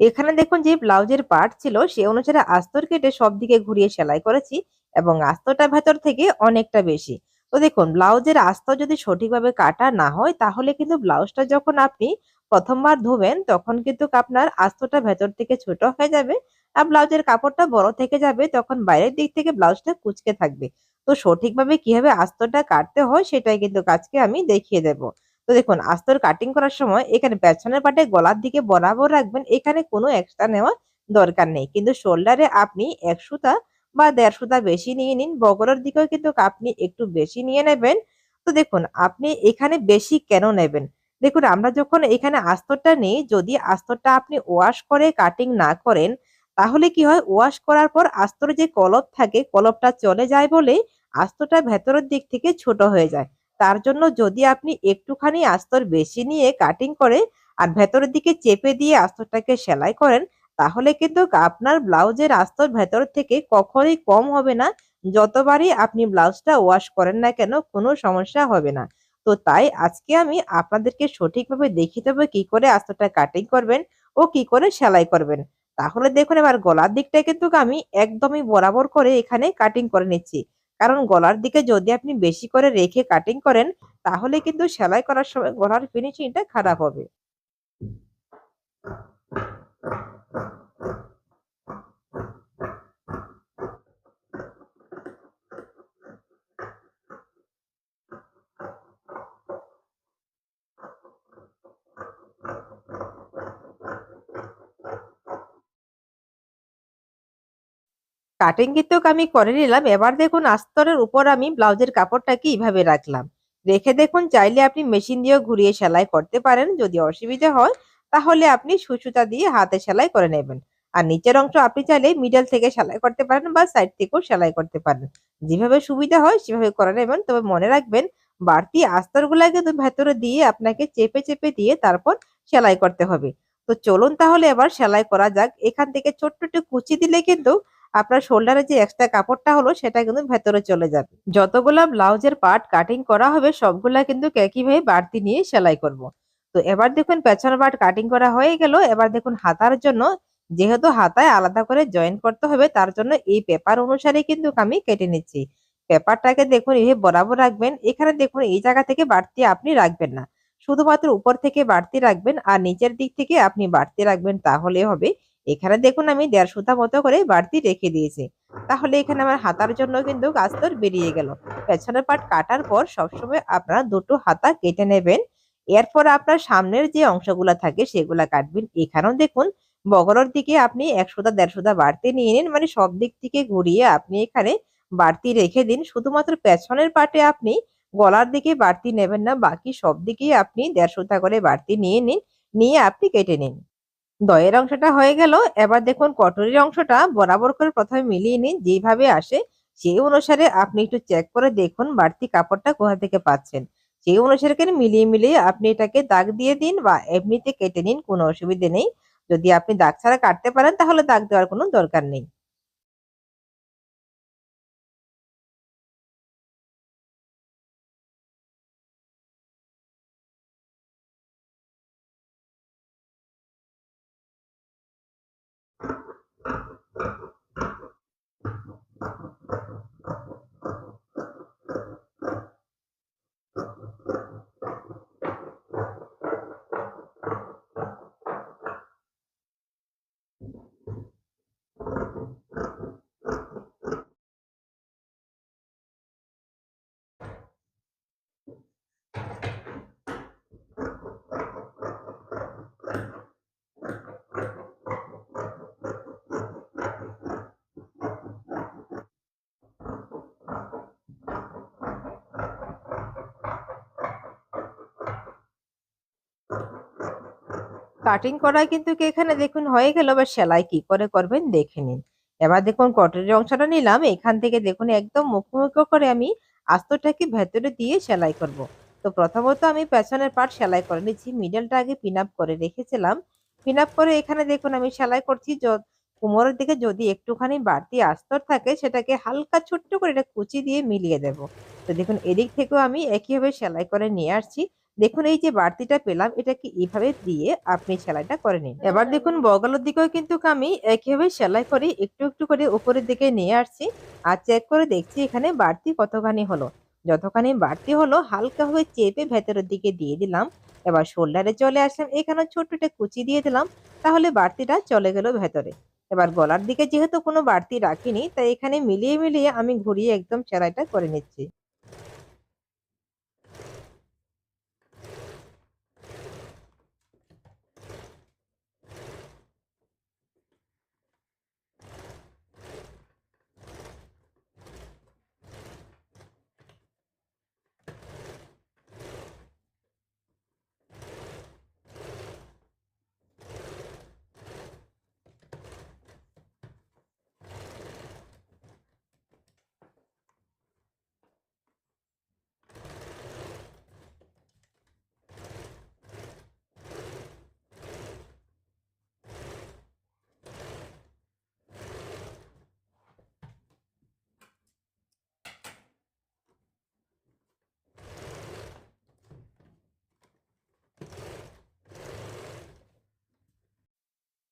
এখানে দেখুন যে ব্লাউজের পার্ট ছিল, সে অনুসারে আস্তর কেটে সব দিকে ঘুরিয়ে সেলাই করেছি এবং আস্তরটা ভেতর থেকে অনেকটা বেশি। তো দেখুন, ব্লাউজের আস্তর যদি সঠিকভাবে কাটা না হয়, তাহলে কিন্তু ব্লাউজটা যখন আপনি প্রথমবার ধোবেন, তখন কিন্তু আপনার আস্তরটা ভেতর থেকে ছোট হয়ে যাবে আর ব্লাউজের কাপড়টা বড় থেকে যাবে, তখন বাইরের দিক থেকে ব্লাউজটা কুচকে থাকবে। তো সঠিকভাবে কীভাবে আস্তরটা কাটতে হয়, সেটাই কিন্তু আজকে আমি দেখিয়ে দেব। তো দেখুন, আস্তর কাটিং করার সময় এখানে পেছনের পাটে গলার দিকে বরাবর রাখবেন, এখানে কোনো এক্সট্রা নেওয়ার দরকার নেই। কিন্তু শোল্ডারে আপনি এক সুতা বা দেড় সুতা বেশি নিয়ে নিন, বগলের দিকেও কিন্তু আপনি একটু বেশি নিয়ে নেবেন। তো দেখুন, আপনি এখানে বেশি কেন নেবেন? দেখুন, আমরা যখন এখানে আস্তরটা নিই, যদি আস্তরটা আপনি ওয়াশ করে কাটিং না করেন, তাহলে কি হয়? ওয়াশ করার পর আস্তর যে কলপ থাকে, কলপটা চলে যায় বলে আস্তরটা ভেতরের দিক থেকে ছোট হয়ে যায়। তার জন্য যদি আপনি একটুখানি আস্তর বেশি নিয়ে কাটিং করে আর ভেতরের দিকে চেপে দিয়ে আস্তরটাকে সেলাই করেন, তাহলে কিন্তু আপনার ব্লাউজের আস্তর ভেতর থেকে কখনোই কম হবে না। যতবারই আপনি ব্লাউজটা ওয়াশ করেন না কেন, কোনো সমস্যা হবে না। তো তাই আজকে আমি আপনাদেরকে সঠিকভাবে দেখিয়ে দেবো কি করে আস্তরটা কাটিং করবেন ও কি করে সেলাই করবেন। তাহলে দেখুন এবার গলার দিকটা কিন্তু আমি একদমই বরাবর করে এখানে কাটিং করে নিচ্ছি। কারণ গলার দিকে যদি আপনি বেশি করে রেখে কাটিং করেন, তাহলে কিন্তু সেলাই করার সময় গলার ফিনিশিংটা খারাপ হবে। কাটিং কিন্তু আমি করে নিলাম। এবার দেখুন, আস্তরের উপর আমি ব্লাউজের কাপড়টাকে এইভাবে রাখলাম। রেখে দেখুন, চাইলে আপনি মেশিন দিয়েও ঘুরিয়ে সেলাই করতে পারেন। যদি অসুবিধা হয়, তাহলে আপনি সুসুতা দিয়ে হাতে সেলাই করে নেবেন। আর নিচের অংশ আপনি চাইলে মিডল থেকে সেলাই করতে পারেন বা সাইড থেকেও সেলাই করতে পারেন। যেভাবে সুবিধা হয়, সেভাবে করে নেবেন। তবে মনে রাখবেন, বাড়তি আস্তরগুলা কিন্তু ভেতরে দিয়ে আপনাকে চেপে চেপে দিয়ে তারপর সেলাই করতে হবে। তো চলুন তাহলে এবার সেলাই করা যাক। এখান থেকে ছোট্ট একটু কুচি দিলে কিন্তু আপনার শোল্ডারে যে এক্সট্রা কাপড়টা হলো, সেটা কিন্তু ভেতরে চলে যাবে। যতগুলা ব্লাউজের পার্ট কাটিং করা হবে, সবগুলা কিন্তু একইভাবে বাড়তি নিয়ে সেলাই করব। তো এবার দেখুন, পেছনের পার্ট কাটিং করা হয়ে গেল। এবার দেখুন, হাতার জন্য যেহেতু হাতায় আলাদা করে জয়েন করতে হবে, তার জন্য এই পেপার অনুসারে কিন্তু আমি কেটে নিচ্ছি। পেপারটাকে দেখুন এই বরাবর রাখবেন। এখানে দেখুন, এই জায়গা থেকে বাড়তি আপনি রাখবেন না। শুধুমাত্র উপর থেকে বাড়তি রাখবেন, আর নিচের দিক থেকে আপনি বাড়তি রাখবেন, তাহলে হবে এখানে দেখুন আমি দেড় সুতা মতো করে বাড়তি রেখে দিয়েছি। তাহলে এখানে আমার হাতার জন্য কিন্তু আস্তর বেরিয়ে গেল। পেছনের পাট কাটার পর সবসময় আপনারা দুটো হাতা কেটে নেবেন। এরপর আপনার সামনের যে অংশগুলো থাকে সেগুলা কাটবেন। এখানেও দেখুন, বগরের দিকে আপনি এক সুতা, দেড় সুতা বাড়তি নিয়ে নিন। মানে সব দিক থেকে ঘুরিয়ে আপনি এখানে বাড়তি রেখে দিন। শুধুমাত্র পেছনের পাটে আপনি গলার দিকে বাড়তি নেবেন না, বাকি সব দিকেই আপনি দেড় সুতা করে বাড়তি নিয়ে নিন। নিয়ে আপনি কেটে নিন। দয়ের অংশটা হয়ে গেল। এবার দেখুন কটরির অংশটা বরাবর করে প্রথমে মিলিয়ে নিন যেভাবে আসে সেই অনুসারে আপনি একটু চেক করে দেখুন বাড়তি কাপড়টা কোথা থেকে পাচ্ছেন। সেই অনুসারে মিলিয়ে মিলিয়ে আপনি এটাকে দাগ দিয়ে দিন বা এমনিতে কেটে নিন, কোনো অসুবিধে নেই। যদি আপনি দাগ ছাড়া কাটতে পারেন তাহলে দাগ দেওয়ার কোনো দরকার নেই। কাটিং করা কিন্তু এখানে দেখুন হয়ে গেল বা সেলাই কি করে করবেন দেখে নিন। এবার দেখুন কটনের অংশটা নিলাম, এখান থেকে দেখুন একদম মুখোমুখি করে আমি আস্তটাকে ভেতরে দিয়ে সেলাই করব। তো প্রথমত আমি পেছনের পার্ট সেলাই করে নিচ্ছি মিডলটা আগে পিন আপ করে রেখেছিলাম। পিন আপ করে এখানে দেখুন আমি সেলাই করছি কোমরের দিকে যদি একটুখানি বাড়তি আস্তর থাকে, সেটাকে হালকা ছোট্ট করে এটা কুচি দিয়ে মিলিয়ে দেব। তো দেখুন এদিক থেকেও আমি একইভাবে সেলাই করে নিয়ে আসছি। দেখুন, এই যে বাড়তিটা পেলাম, এটাকে এইভাবে দিয়ে আপনি সেলাইটা করে নিন। এবার দেখুন, বগলের দিকেও কিন্তু আমি একইভাবে সেলাই করে একটু একটু করে উপরের দিকে নিয়ে আসছি আর চেক করে দেখছি এখানে বাড়তি কতখানি হলো। যতখানি বাড়তি হলো হালকাভাবে চেপে ভেতরের দিকে দিয়ে দিলাম। এবার শোল্ডারে চলে আসলাম, এখানে ছোট্ট একটা কুচি দিয়ে দিলাম, তাহলে বাড়তিটা চলে গেল ভেতরে। এবার গলার দিকে যেহেতু কোনো বাড়তি রাখিনি, তাই এখানে মিলিয়ে মিলিয়ে আমি ঘুরিয়ে একদম সেলাইটা করে নিচ্ছি।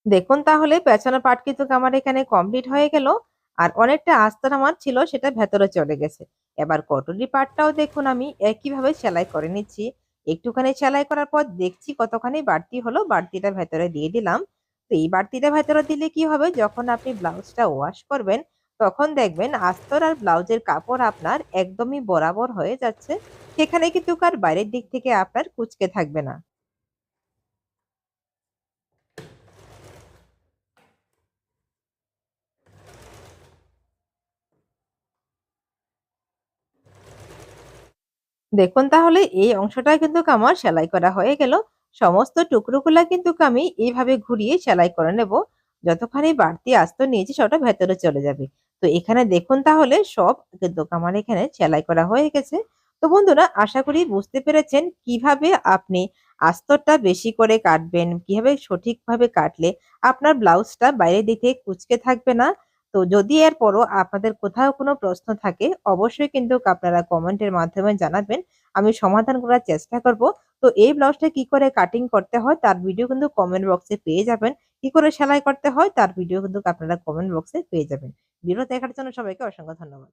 দেখুন তাহলে, পেছনের পার্ট কিন্তু আমার এখানে কমপ্লিট হয়ে গেল। আর অনেকটা আস্তর আমার ছিল, সেটা ভেতরে চলে গেছে। এবার কটরি পার্টটাও দেখুন আমি একইভাবে সেলাই করে নিচ্ছি। একটুখানি সেলাই করার পর দেখছি কতখানি বাড়তি হলো, বাড়তিটা ভেতরে দিয়ে দিলাম। তো এই বাড়তিটা ভেতরে দিলে কি হবে, যখন আপনি ব্লাউজটা ওয়াশ করবেন, তখন দেখবেন আস্তর আর ব্লাউজের কাপড় আপনার একদমই বরাবর হয়ে যাচ্ছে। সেখানে কিন্তু কার বাইরের দিক থেকে আপনার কুচকে থাকবে না। দেখুন তাহলে এই অংশটা কিন্তু আমার সেলাই করা হয়ে গেল। সমস্ত টুকরোগুলা কিন্তু আমি এইভাবে ঘুরিয়ে সেলাই করে নেব। যতখানি বাড়তি আস্ত নিয়েছি সবটা ভেতরে চলে যাবে। তো এখানে দেখুন তাহলে সব কিন্তু আমার এখানে সেলাই করা হয়ে গেছে। তো বন্ধুরা, আশা করি বুঝতে পেরেছেন কীভাবে আপনি আস্তরটা বেশি করে কাটবেন, কীভাবে সঠিকভাবে কাটলে আপনার ব্লাউজটা বাইরের দিকে কুচকে থাকবে না। তো যদি এরপরও আপনাদের কোথাও কোনো প্রশ্ন থাকে, অবশ্যই কিন্তু আপনারা কমেন্টের মাধ্যমে জানাবেন। আমি সমাধান করার চেষ্টা করব। তো এই ব্লাউজটা কি করে কাটিং করতে হয়, তার ভিডিও কিন্তু কমেন্ট বক্সে পেয়ে যাবেন। কি করে সেলাই করতে হয়, তার ভিডিও কিন্তু আপনারা কমেন্ট বক্সে পেয়ে যাবেন। ভিডিও দেখার জন্য সবাইকে অসংখ্য ধন্যবাদ।